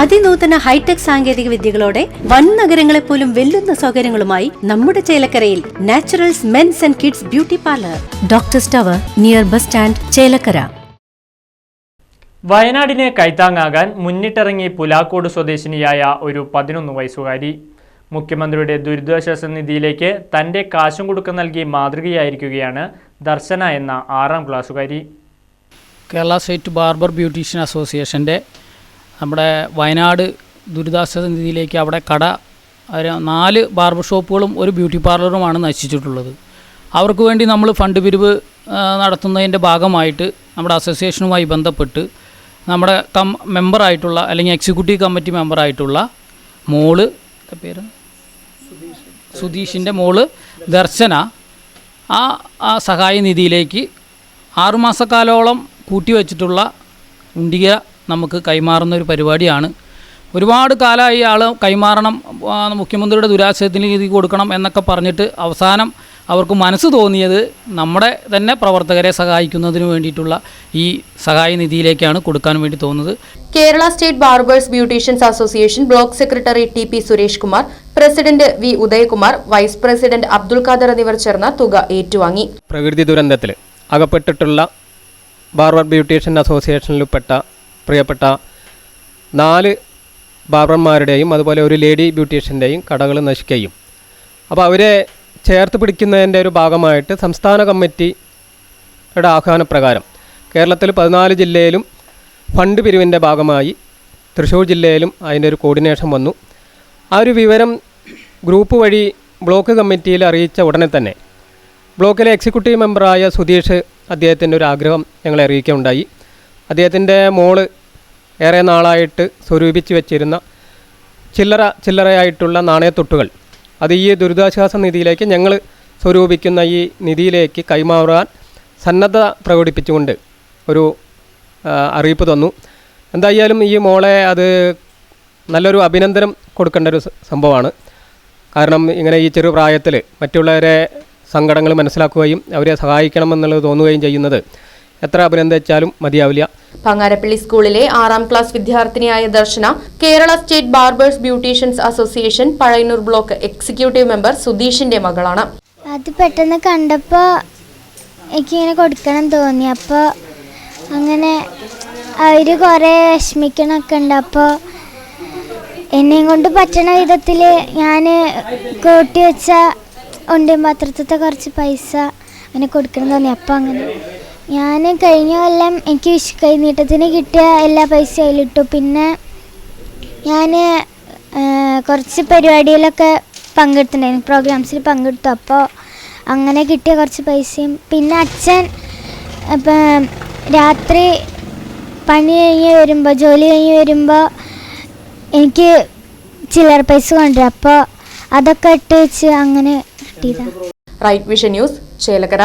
അതിനൂതന hi tech സാങ്കേതിക വിദ്യകളോടെ വൻ നഗരങ്ങളെ പോലും വെല്ലുന്ന സൗകര്യങ്ങളുമായി നമ്മുടെ ചേലക്കരയിൽ naturals men's and kids beauty parlour. Doctor സ്റ്റവർ near bus stand Chelakkara. വയനാടിനെ കൈത്താങ്ങാകാൻ മുന്നിട്ടിറങ്ങി പുലാക്കോട് സ്വദേശിനിയായ ഒരു പതിനൊന്ന് വയസ്സുകാരി. മുഖ്യമന്ത്രിയുടെ ദുരിതാശ്വാസ നിധിയിലേക്ക് തന്റെ കാശും കൊടുക്ക നൽകി മാതൃകയായിരിക്കുകയാണ് ദർശന എന്ന ആറാം ക്ലാസ്സുകാരി. കേരള സ്റ്റേറ്റ് ബാർബർ ബ്യൂട്ടീഷ്യൻ അസോസിയേഷന്റെ നമ്മുടെ വയനാട് ദുരിതാശ്വാസ നിധിയിലേക്ക് അവിടെ കട നാല് ബാർബർ ഷോപ്പുകളും ഒരു ബ്യൂട്ടി പാർലറുമാണ് നശിച്ചിട്ടുള്ളത്. അവർക്ക് വേണ്ടി നമ്മൾ ഫണ്ട് പിരിവ് നടത്തുന്നതിന്റെ ഭാഗമായിട്ട് നമ്മുടെ അസോസിയേഷനുമായി ബന്ധപ്പെട്ട് നമ്മുടെ കം മെമ്പറായിട്ടുള്ള അല്ലെങ്കിൽ എക്സിക്യൂട്ടീവ് കമ്മിറ്റി മെമ്പറായിട്ടുള്ള മോൾ പേര്? സുധീഷിന്റെ മോൾ ദർശന ആ ആ സഹായ നിധിയിലേക്ക് ആറുമാസക്കാലോളം കൂട്ടിവെച്ചിട്ടുള്ള ഉണ്ടിക നമുക്ക് കൈമാറുന്ന ഒരു പരിപാടിയാണ്. ഒരുപാട് കാലമായി ആൾ കൈമാറണം മുഖ്യമന്ത്രിയുടെ ദുരാശയത്തിന് നിധി കൊടുക്കണം എന്നൊക്കെ പറഞ്ഞിട്ട് അവസാനം അവർക്ക് മനസ്സ് തോന്നിയത് നമ്മുടെ തന്നെ പ്രവർത്തകരെ സഹായിക്കുന്നതിന് വേണ്ടിയിട്ടുള്ള ഈ സഹായ നിധിയിലേക്കാണ് കൊടുക്കാൻ വേണ്ടി തോന്നുന്നത്. Kerala state barbers beauticians association block secretary T P Suresh Kumar president V Udayakumar vice president Abdul Khader എന്നിവർ ചേർന്ന തുക ഏറ്റുവാങ്ങി. പ്രകൃതി ദുരന്തത്തിൽ അകപ്പെട്ടിട്ടുള്ള ബാർബർ ബ്യൂട്ടീഷ്യൻ അസോസിയേഷനിൽപ്പെട്ട പ്രിയപ്പെട്ട നാല് ബാബർമാരുടെയും അതുപോലെ ഒരു ലേഡി ബ്യൂട്ടീഷ്യന്റെയും കടകൾ നശിക്കുകയും. അപ്പോൾ അവരെ ചേർത്ത് പിടിക്കുന്നതിന്റെ ഒരു ഭാഗമായിട്ട് സംസ്ഥാന കമ്മിറ്റിയുടെ ആഹ്വാനപ്രകാരം കേരളത്തിൽ പതിനാല് ജില്ലയിലും ഫണ്ട് പിരിവിന്റെ ഭാഗമായി തൃശ്ശൂർ ജില്ലയിലും അതിന്റെ ഒരു കോർഡിനേഷൻ വന്നു. ആ ഒരു വിവരം ഗ്രൂപ്പ് വഴി ബ്ലോക്ക് കമ്മിറ്റിയിൽ അറിയിച്ച ഉടനെ തന്നെ ബ്ലോക്കിലെ എക്സിക്യൂട്ടീവ് മെമ്പറായ സുധീഷ് അദ്ദേഹത്തിന്റെ ഒരു ആഗ്രഹം ഞങ്ങളെ അറിയിക്കുകയുണ്ടായി. അദ്ദേഹത്തിന്റെ മോൾ ഏറെ നാളായിട്ട് സ്വരൂപിച്ച് വെച്ചിരുന്ന ചില്ലറ ചില്ലറയായിട്ടുള്ള നാണയത്തൊട്ടുകൾ. അത് ഈ ദുരിതാശ്വാസ നിധിയിലേക്ക് ഞങ്ങൾ സ്വരൂപിക്കുന്ന ഈ നിധിയിലേക്ക് കൈമാറാൻ സന്നദ്ധത പ്രകടിപ്പിച്ചുകൊണ്ട് ഒരു അറിയിപ്പ് തന്നു. എന്തായാലും ഈ മോളെ അത് നല്ലൊരു അഭിനന്ദനം കൊടുക്കേണ്ട ഒരു സംഭവമാണ്. കാരണം ഇങ്ങനെ ഈ ചെറുപ്രായത്തിൽ മറ്റുള്ളവരെ സങ്കടങ്ങൾ മനസ്സിലാക്കുകയും അവരെ സഹായിക്കണമെന്നുള്ളത് തോന്നുകയും ചെയ്യുന്നത് എത്ര അഭിനന്ദിച്ചാലും മതിയാവില്ല. പങ്ങാരപ്പള്ളി സ്കൂളിലെ ആറാം class വിദ്യാർത്ഥിനിയായ Darshana Kerala state barbers beauticians association Pazhayannur block executive member സുധീഷിന്റെ മകളാണ്. അത് പെട്ടെന്ന് കണ്ടപ്പോൾ എനിക്കിങ്ങനെ കൊടുക്കണം തോന്നി. അപ്പോൾ അങ്ങനെ അവർ കുറേ വിഷമിക്കണമൊക്കെ ഉണ്ട്. അപ്പോൾ എന്നെയും കൊണ്ട് പറ്റണ വിധത്തിൽ ഞാൻ കൂട്ടി വെച്ച ഉണ്ടിയും പാത്രത്തിലത്തെ കുറച്ച് പൈസ അങ്ങനെ കൊടുക്കണം തോന്നി. അപ്പോൾ അങ്ങനെ ഞാൻ കഴിഞ്ഞ കൊല്ലം എനിക്ക് വിഷു കൈനീട്ടത്തിന് കിട്ടിയ എല്ലാ പൈസയും അതിലിട്ടു. പിന്നെ ഞാൻ കുറച്ച് പരിപാടിയിലൊക്കെ പങ്കെടുത്തിട്ടുണ്ടായിരുന്നു. പ്രോഗ്രാംസിൽ പങ്കെടുത്തു. അപ്പോൾ അങ്ങനെ കിട്ടിയ കുറച്ച് പൈസയും. പിന്നെ അച്ഛൻ ഇപ്പം രാത്രി പണി കഴിഞ്ഞ് വരുമ്പോൾ ജോലി കഴിഞ്ഞ് വരുമ്പോൾ എനിക്ക് ചില്ലറ പൈസ കൊണ്ടുവരും. അപ്പോൾ അതൊക്കെ ഇട്ട് വെച്ച് അങ്ങനെ കിട്ടിയതാണ് റൈറ്റ് വിഷൻ ന്യൂസ് ചേലക്കര.